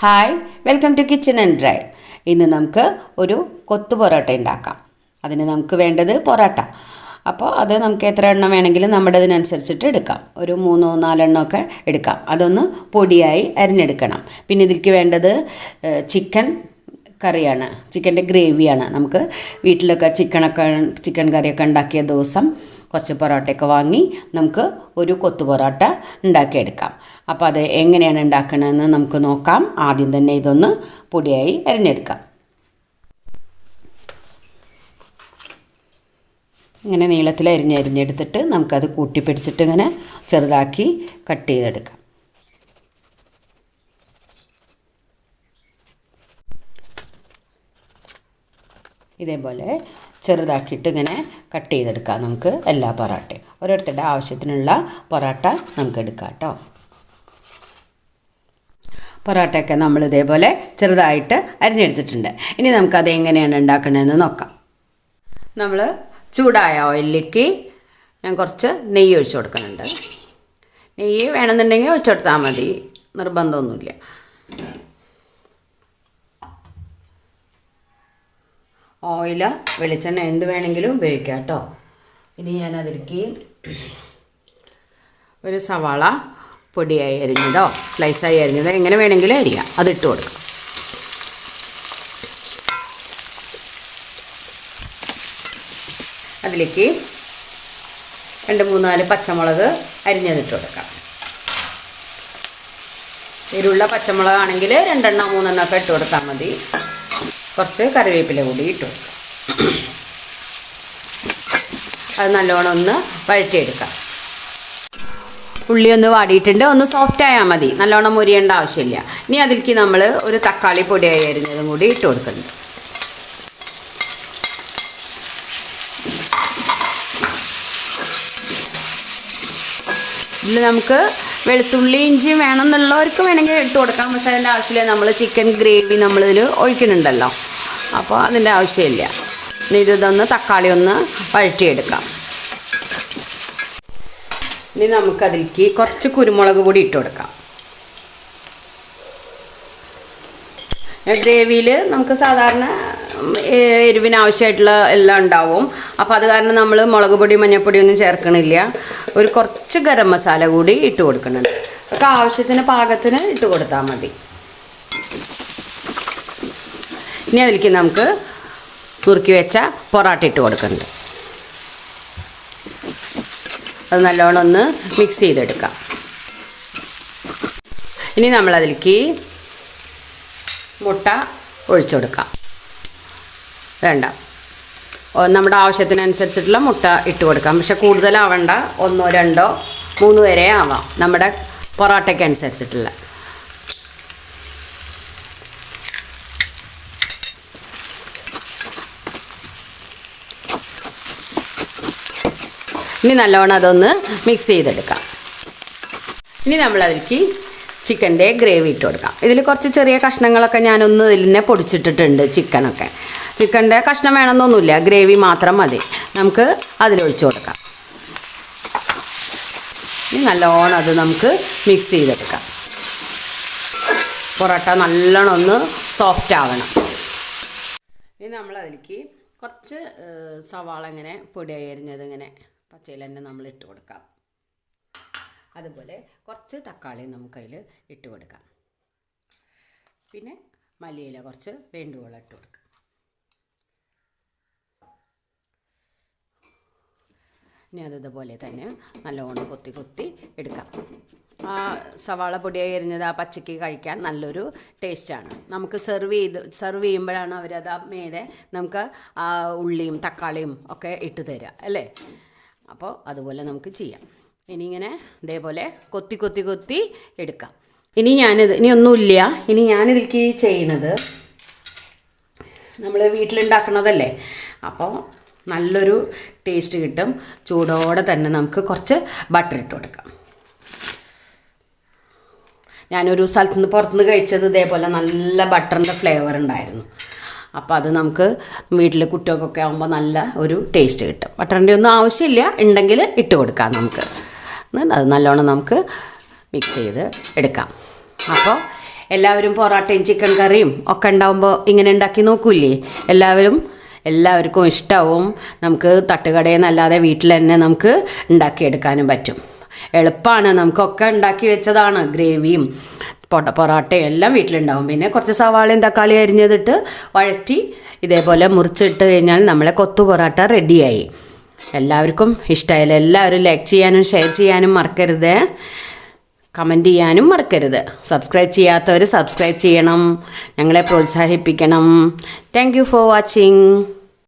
Hi welcome to kitchen and dry ഇന്ന് നമുക്ക് ഒരു കൊത്തു പൊറോട്ട ഉണ്ടാക്കാം. അതിന് നമുക്ക് വേണ്ടത് പൊറോട്ട. അപ്പോൾ അത് നമുക്ക് എത്ര എണ്ണം വേണമെങ്കിലും നമ്മുടെ ഇതിനനുസരിച്ചിട്ട് എടുക്കാം. ഒരു മൂന്നോ നാലെണ്ണം ഒക്കെ എടുക്കാം. അതൊന്ന് പൊടിയായി അരിഞ്ഞെടുക്കണം. പിന്നെ ഇതിലേക്ക് വേണ്ടത് ചിക്കൻ കറിയാണ്. ചിക്കന്റെ ഗ്രേവിയാണ്. നമുക്ക് വീട്ടിലൊക്കെ ചിക്കനൊക്കെ ചിക്കൻ കറിയൊക്കെ ഉണ്ടാക്കിയ ദിവസം കുറച്ച് പൊറോട്ടയൊക്കെ വാങ്ങി നമുക്ക് ഒരു കൊത്തു പൊറോട്ട ഉണ്ടാക്കിയെടുക്കാം. അപ്പോൾ അത് എങ്ങനെയാണ് ഉണ്ടാക്കണമെന്ന് നമുക്ക് നോക്കാം. ആദ്യം തന്നെ ഇതൊന്ന് പൊടിയായി അരിഞ്ഞെടുക്കാം. ഇങ്ങനെ നീളത്തിൽ അരിഞ്ഞ് അരിഞ്ഞെടുത്തിട്ട് നമുക്കത് കൂട്ടിപ്പിടിച്ചിട്ട് ഇങ്ങനെ ചെറുതാക്കി കട്ട് ചെയ്തെടുക്കാം. ഇതേപോലെ ചെറുതാക്കിയിട്ട് ഇങ്ങനെ കട്ട് ചെയ്തെടുക്കാം നമുക്ക് എല്ലാ പൊറോട്ടയും. ഓരോരുത്തരുടെ ആവശ്യത്തിനുള്ള പൊറോട്ട നമുക്ക് എടുക്കാം കേട്ടോ. പൊറോട്ടയൊക്കെ നമ്മൾ ഇതേപോലെ ചെറുതായിട്ട് അരിഞ്ഞെടുത്തിട്ടുണ്ട്. ഇനി നമുക്കത് എങ്ങനെയാണ് ഉണ്ടാക്കണതെന്ന് നോക്കാം. നമ്മൾ ചൂടായ ഓയിലിലേക്ക് ഞാൻ കുറച്ച് നെയ്യ് ഒഴിച്ചു കൊടുക്കുന്നുണ്ട്. നെയ്യ് വേണമെന്നുണ്ടെങ്കിൽ ഒഴിച്ചു കൊടുത്താൽ മതി. നിർബന്ധമൊന്നുമില്ല. ഓയിൽ വെളിച്ചെണ്ണ എന്ത് വേണമെങ്കിലും ഉപയോഗിക്കാം കേട്ടോ. ഇനി ഞാൻ അതിലേക്ക് ഒരു സവാള പൊടിയായി അരിഞ്ഞതോ സ്ലൈസായി അരിഞ്ഞതോ എങ്ങനെ വേണമെങ്കിലും അരിയാം. അതിട്ട് കൊടുക്കാം. അതിലേക്ക് രണ്ട് മൂന്നാൽ പച്ചമുളക് അരിഞ്ഞതിട്ട് കൊടുക്കാം. പച്ചമുളക് പച്ചമുളകാണെങ്കിൽ രണ്ടെണ്ണം മൂന്നെണ്ണം ഒക്കെ ഇട്ട് കൊടുത്താൽ മതി. കുറച്ച് കറിവേപ്പില കൂടി ഇട്ട് കൊടുക്കാം. അത് നല്ലോണം ഒന്ന് വഴറ്റിയെടുക്കാം. ഉള്ളി ഒന്ന് വാടിയിട്ടുണ്ട്. ഒന്ന് സോഫ്റ്റ് ആയാൽ മതി. നല്ലോണം മുരിയേണ്ട ആവശ്യമില്ല. ഇനി അതിലേക്ക് നമ്മൾ ഒരു തക്കാളി പൊടിയായി അരിഞ്ഞതും കൂടി ഇട്ട് കൊടുക്കുന്നുണ്ട് ഇതിൽ നമുക്ക് വെളുത്തുള്ളി ഇഞ്ചിയും വേണമെന്നുള്ളവർക്ക് വേണമെങ്കിൽ ഇട്ട് കൊടുക്കാം പക്ഷേ അതിന്റെ ആവശ്യമില്ല. നമ്മൾ ചിക്കൻ ഗ്രേവി നമ്മളിതിൽ ഒഴിക്കുന്നുണ്ടല്ലോ. അപ്പോൾ അതിന്റെ ആവശ്യമില്ല. ഇനി ഇതൊന്ന് തക്കാളി ഒന്ന് വഴറ്റിയെടുക്കാം. ഇനി നമുക്കതിലേക്ക് കുറച്ച് കുരുമുളക് പൊടി ഇട്ട് കൊടുക്കാം. ഗ്രേവിയിൽ നമുക്ക് സാധാരണ എരിവിന് ആവശ്യമായിട്ടുള്ള എല്ലാം ഉണ്ടാവും. അപ്പോൾ അത് കാരണം നമ്മൾ മുളക് പൊടി മഞ്ഞൾപ്പൊടി ഒന്നും ചേർക്കണില്ല. ഒരു കുറച്ച് ഗരം മസാല കൂടി ഇട്ട് കൊടുക്കുന്നുണ്ട്. ഒക്കെ ആവശ്യത്തിന് പാകത്തിന് ഇട്ട് കൊടുത്താൽ മതി. ഇനി അതിലേക്ക് നമുക്ക് നുറുക്കി വെച്ച പൊറാട്ട ഇട്ട് കൊടുക്കുന്നുണ്ട്. അത് നല്ലോണം ഒന്ന് മിക്സ് ചെയ്തെടുക്കാം. ഇനി നമ്മളതിലേക്ക് മുട്ട ഒഴിച്ചു കൊടുക്കാം. വേണ്ട. നമ്മുടെ ആവശ്യത്തിനനുസരിച്ചിട്ടുള്ള മുട്ട ഇട്ട് കൊടുക്കാം. പക്ഷെ കൂടുതലാവണ്ട. ഒന്നോ രണ്ടോ മൂന്ന് വരെ ആവാം. നമ്മുടെ പൊറോട്ടയ്ക്ക് അനുസരിച്ചിട്ടുള്ള ഇനി നല്ലോണം അതൊന്ന് മിക്സ് ചെയ്തെടുക്കാം. ഇനി നമ്മളതിലേക്ക് ചിക്കന്റെ ഗ്രേവി ഇട്ട് കൊടുക്കാം. ഇതിൽ കുറച്ച് ചെറിയ കഷ്ണങ്ങളൊക്കെ ഞാനൊന്ന് ഇതിൽ തന്നെ പൊടിച്ചിട്ടിട്ടുണ്ട് ചിക്കനൊക്കെ. ചിക്കന്റെ കഷ്ണം വേണമെന്നൊന്നുമില്ല ഗ്രേവി മാത്രം മതി. നമുക്ക് അതിലൊഴിച്ചു കൊടുക്കാം. ഇനി നല്ലോണം അത് നമുക്ക് മിക്സ് ചെയ്തെടുക്കാം. പൊറോട്ട നല്ലോണം ഒന്ന് സോഫ്റ്റ് ആവണം. ഇനി നമ്മൾ അതിലേക്ക് കുറച്ച് സവാള ഇങ്ങനെ പൊടിയായി അരിഞ്ഞത് ഇങ്ങനെ പച്ചയിൽ തന്നെ നമ്മൾ ഇട്ട് കൊടുക്കാം. അതുപോലെ കുറച്ച് തക്കാളി നമുക്കതിൽ ഇട്ട് കൊടുക്കാം. പിന്നെ മല്ലിയില കുറച്ച് വേണ്ടുവോളം ഇട്ട് കൊടുക്കാം. ഇനി അത് തന്നെ നല്ലോണം കൊത്തി കൊത്തി എടുക്കാം. ആ സവാള പൊടിയായി എരിഞ്ഞത് ആ പച്ചയ്ക്ക് കഴിക്കാൻ നല്ലൊരു ടേസ്റ്റാണ് നമുക്ക് സെർവ് ചെയ്ത് സെർവ് ചെയ്യുമ്പോഴാണ് അവരത് ആ മേലെ നമുക്ക് ആ ഉള്ളിയും തക്കാളിയും ഒക്കെ ഇട്ട് തരിക അല്ലേ? അപ്പോൾ അതുപോലെ നമുക്ക് ചെയ്യാം. ഇനി ഇങ്ങനെ ഇതേപോലെ കൊത്തി കൊത്തി കൊത്തി എടുക്കാം. ഇനി ഞാനിത് ഇനി ഒന്നുമില്ല. ഇനി ഞാനിതിലേക്ക് ചെയ്യുന്നത് നമ്മൾ വീട്ടിലുണ്ടാക്കണതല്ലേ അപ്പോൾ നല്ലൊരു ടേസ്റ്റ് കിട്ടും. ചൂടോടെ തന്നെ നമുക്ക് കുറച്ച് ബട്ടർ ഇട്ട് കൊടുക്കാം. ഞാനൊരു സ്ഥലത്തുനിന്ന് പുറത്തുനിന്ന് കഴിച്ചത് ഇതേപോലെ നല്ല ബട്ടറിന്റെ ഫ്ലേവർ ഉണ്ടായിരുന്നു. അപ്പോൾ അത് നമുക്ക് വീട്ടിൽ കുട്ടികൾക്കൊക്കെ ആകുമ്പോൾ നല്ല ഒരു ടേസ്റ്റ് കിട്ടും. ബട്ടറിന്റെ ഒന്നും ആവശ്യമില്ല. ഉണ്ടെങ്കിൽ ഇട്ട് കൊടുക്കാം നമുക്ക്. അത് നല്ലോണം നമുക്ക് മിക്സ് ചെയ്ത് എടുക്കാം. അപ്പോൾ എല്ലാവരും പൊറോട്ടയും ചിക്കൻ കറിയും ഒക്കെ ഉണ്ടാകുമ്പോൾ ഇങ്ങനെ ഉണ്ടാക്കി നോക്കൂലേ എല്ലാവരും എല്ലാവർക്കും ഇഷ്ടമാവും നമുക്ക് തട്ടുകടയിൽ നിന്നല്ലാതെ വീട്ടിൽ തന്നെ നമുക്ക് ഉണ്ടാക്കിയെടുക്കാനും പറ്റും. എളുപ്പമാണ് നമുക്കൊക്കെ ഉണ്ടാക്കി വെച്ചതാണ് ഗ്രേവിയും. പൊട്ട പൊറാട്ടയും എല്ലാം വീട്ടിലുണ്ടാവും. പിന്നെ കുറച്ച് സവാളയും തക്കാളി അരിഞ്ഞതിട്ട് വഴറ്റി ഇതേപോലെ മുറിച്ചിട്ട് കഴിഞ്ഞാൽ നമ്മളെ കൊത്തു പൊറാട്ട റെഡിയായി. എല്ലാവർക്കും ഇഷ്ടമായില്ല എല്ലാവരും ലൈക്ക് ചെയ്യാനും ഷെയർ ചെയ്യാനും മറക്കരുത്. കമന്റ് ചെയ്യാനും മറക്കരുത്. സബ്സ്ക്രൈബ് ചെയ്യാത്തവർ സബ്സ്ക്രൈബ് ചെയ്യണം. ഞങ്ങളെ പ്രോത്സാഹിപ്പിക്കണം. Thank for watching